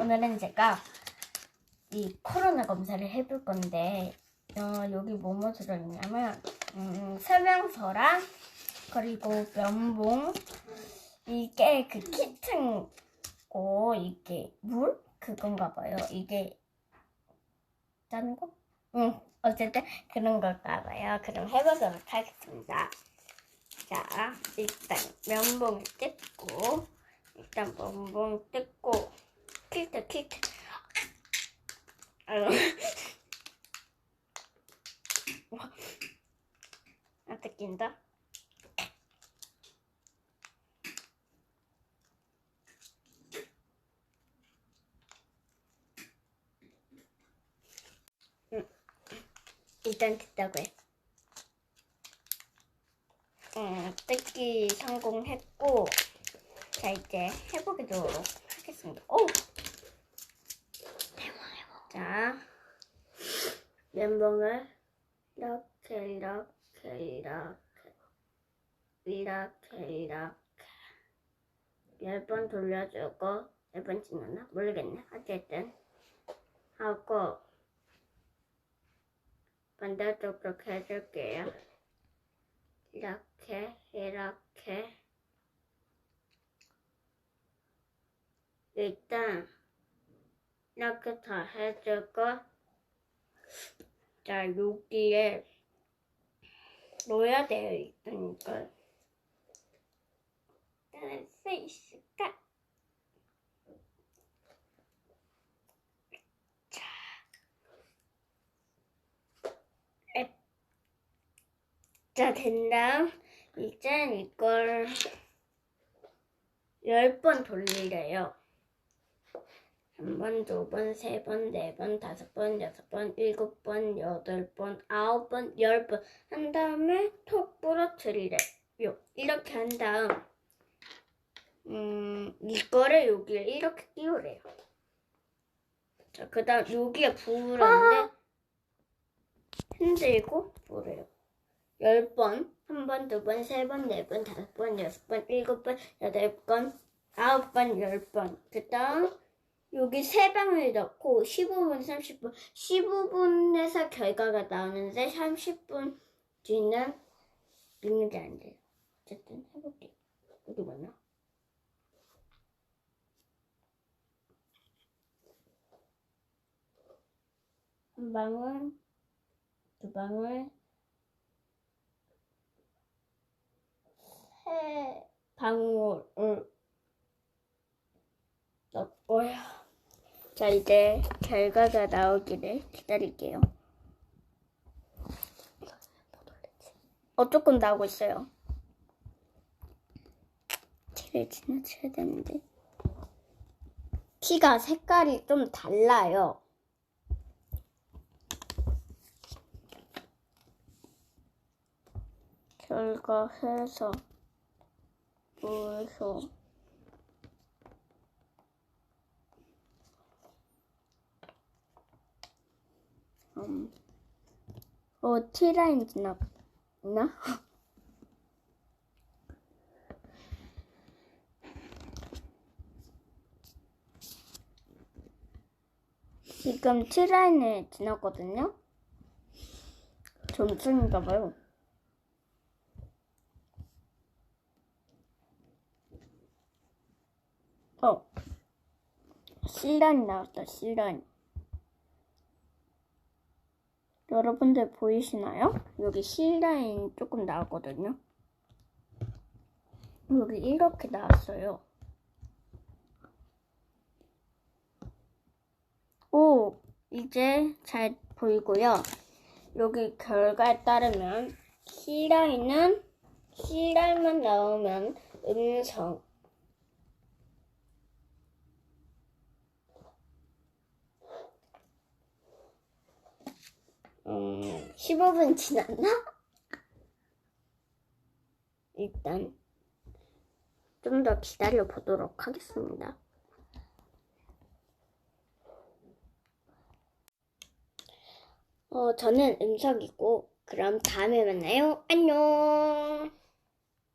오늘은 제가 이 코로나 검사를 해볼 건데 어, 여기 뭐뭐 들어있냐면 음, 설명서랑 그리고 면봉 이게 그 키트고 이게 물 그건가 봐요. 이게 짜는 거? 응. 어쨌든 그런 걸까 봐요. 그럼 해보도록 하겠습니다. 자, 일단 면봉을 뜯고 일단 면봉 뜯고 킬트 킬트 아유. 아 뜯긴다. 음, 일단 뜯다고 해. 음, 뜯기 성공했고, 자, 이제 해보도록 하겠습니다. 오! 자, 면봉을 이렇게, 이렇게, 이렇게, 이렇게, 이렇게. 열 번 돌려주고, 열번 지났나? 모르겠네. 어쨌든, 하고, 반대쪽도 해줄게요. 이렇게, 이렇게. 일단, 이렇게 다 해주고, 자, 여기에 놓아야 돼요, 일단 이걸. 수 있을까? 자, 에, 자, 된 다음, 이제 이걸 열 번 돌리래요. 한 번, 두 번, 세 번, 네 번, 다섯 번, 여섯 번, 일곱 번, 여덟 번, 아홉 번, 열 번 한 다음에 톡 부러뜨리래요. 이렇게 한 다음 음 이거를 여기에 이렇게 끼우래요. 자, 그 다음 여기에 부으라는데 흔들고 부으래요. 열 번, 한 번, 두 번, 세 번, 네 번, 다섯 번, 여섯 번, 일곱 번, 여덟 번, 아홉 번, 열 번. 그 다음 여기 세 방을 넣고 15분, 30분, 15분에서 결과가 나오는데 30분 뒤는 능력이 안 돼요. 어쨌든 해볼게요. 여기 뭐냐? 한 방울, 두 방울, 세 방울을 넣고요. 자, 이제 결과가 나오기를 기다릴게요. 어, 조금 나오고 있어요. 티를 지나쳐야 되는데. 티가 색깔이 좀 달라요. 결과 해서 보여서 음, 어, T라인 지났나? 지금 T라인을 지났거든요? 점수인가 봐요. 어, C라인 나왔다, C라인. 여러분들 보이시나요? 여기 C라인 조금 나왔거든요. 여기 이렇게 나왔어요. 오, 이제 잘 보이고요. 여기 결과에 따르면 C라인은 C라인만 나오면 음성. 음, 15분 지났나? 일단 좀 더 기다려 보도록 하겠습니다. 어, 저는 음성이고, 그럼 다음에 만나요. 안녕!